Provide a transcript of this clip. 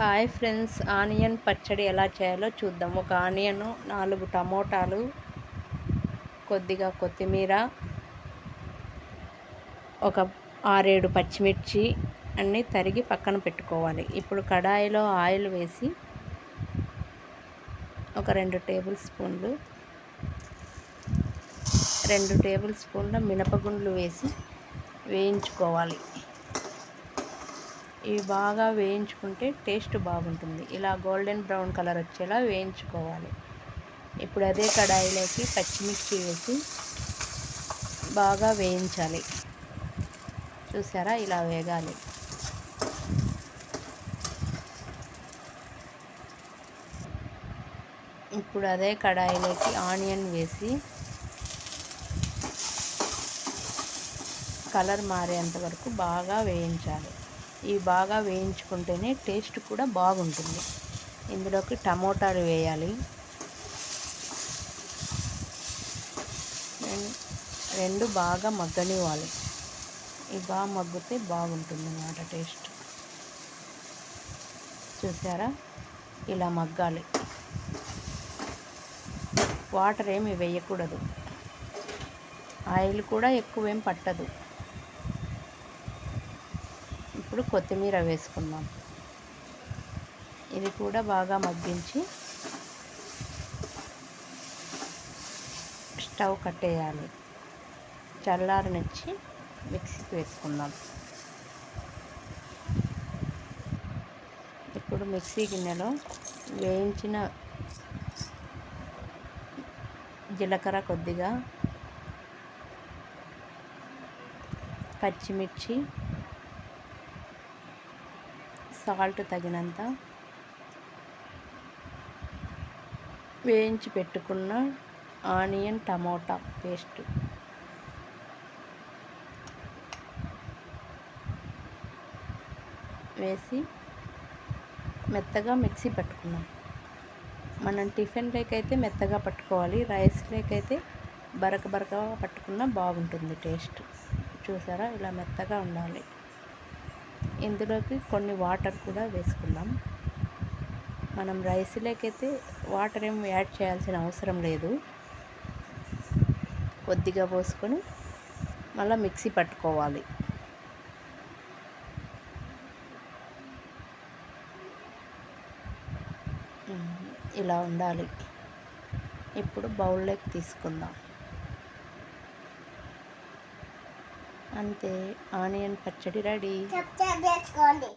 Hi friends onion పచ్చడి ఎలా చేయాలో చూద్దాం. ఒక ఆనియను నాలుగు టమోటాలు కొద్దిగా కొత్తిమీర ఒక ఆరేడు పచ్చిమిర్చి అన్నీ తరిగి పక్కన పెట్టుకోవాలి. ఇప్పుడు కడాయిలో ఆయిల్ వేసి ఒక రెండు టేబుల్ స్పూన్లు రెండు టేబుల్ స్పూన్ల మినపగుండ్లు వేసి వేయించుకోవాలి. ఇవి బాగా వేయించుకుంటే టేస్ట్ బాగుంటుంది. ఇలా గోల్డెన్ బ్రౌన్ కలర్ వచ్చేలా వేయించుకోవాలి. ఇప్పుడు అదే కడాయిలోకి పచ్చిమిర్చి వేసి బాగా వేయించాలి. చూసారా? ఇలా వేగాలి. ఇప్పుడు అదే కడాయిలోకి ఆనియన్ వేసి కలర్ మారేంత వరకు బాగా వేయించాలి. ఇవి బాగా వేయించుకుంటేనే టేస్ట్ కూడా బాగుంటుంది. ఇందులోకి టమోటాలు వేయాలి. రెండు బాగా మగ్గనివ్వాలి. ఇవి బాగా మగ్గితే బాగుంటుంది అన్నమాట టేస్ట్. చూసారా? ఇలా మగ్గాలి. వాటర్ ఏమి వేయకూడదు. ఆయిల్ కూడా ఎక్కువేం పట్టదు. ఇప్పుడు కొత్తిమీర వేసుకుందాం. ఇది కూడా బాగా మగ్గించి స్టవ్ కట్టేయాలి. చల్లారనిచ్చి మిక్సీకి వేసుకుందాం. ఇప్పుడు మిక్సీ గిన్నెలో వేయించిన జీలకర్ర కొద్దిగా పచ్చిమిర్చి సాల్ట్ తగినంత వేయించి పెట్టుకున్న ఆనియన్ టమోటా పేస్ట్. వేసి మెత్తగా మిక్సీ పట్టుకున్నాం. మనం టిఫిన్ లేకైతే మెత్తగా పట్టుకోవాలి. రైస్ లేకైతే బరక బరకగా పట్టుకున్నా బాగుంటుంది టేస్ట్. చూసారా? ఇలా మెత్తగా ఉండాలి. ఇందులోకి కొన్ని వాటర్ కూడా వేసుకుందాం. మనం రైస్లోకైతే వాటర్ ఏం యాడ్ చేయాల్సిన అవసరం లేదు. కొద్దిగా పోసుకొని మళ్ళీ మిక్సీ పట్టుకోవాలి. ఇలా ఉండాలి. ఇప్పుడు బౌల్లోకి తీసుకుందాం. అంతే ఆనియన్ పచ్చడి రెడీ. చేసుకోండి.